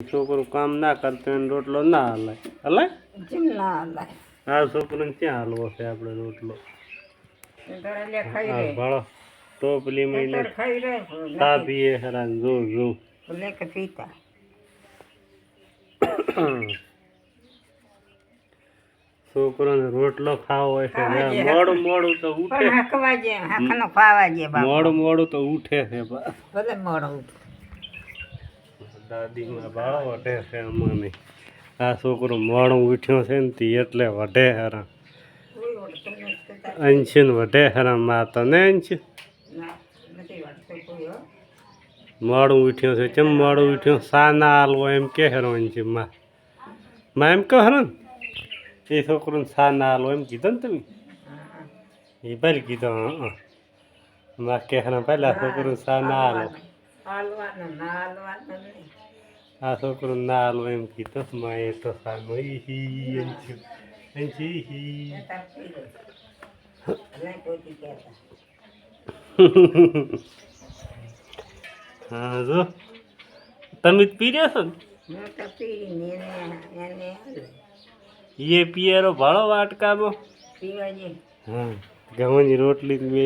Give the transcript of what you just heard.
છોકરું કામ ના કરતો એને રોટલો ના હલાય. હલાય? ના હલાય? આ છોકરાને ક્યાં હાલવો છે આપણે રોટલો? ખાઈ ભાળો ટોપલી મહિને ચા પીએ ખરા ને જો. જો લે પીતા. છોકરાને રોટલો ખાવો હોય છે. મોડું મોડું તો ઉઠે. મોડું મોડું તો છે ભલે મોડો ઉઠ. દાદીમાં ભાળો વઢે છે અમને આ છોકરો મોડું ઉઠ્યો છે ને તી એટલે વઢે હરા. અંશીને વઢે હરા માં તને અંશ મોડું ઉઠ્યો છે. ચમ મોડું ઉઠ્યો? સા ના હાલવો એમ કે હેરો અંશી માં માં એમ કહો હરો ને એ છોકરોને સા ના હાલવો એમ કીધો ને તમે? એ ભલે કીધો, હા માં કે હરા પહેલા છોકરો સા ના હાલો હાલવાનું ના હાલવાનું નહીં. આ છોકરો ના હાલવો એમ કીધો માં એ તો સાનો ઈ હી હી. નહીંતર પી લે. નહીં કોઈ કહેતા. હા જો. તમે પી રહ્યા છો ને? હું હાલે. એ પિયરો ભાળો વાટકામાં? હા ઘઉંની રોટલી બે.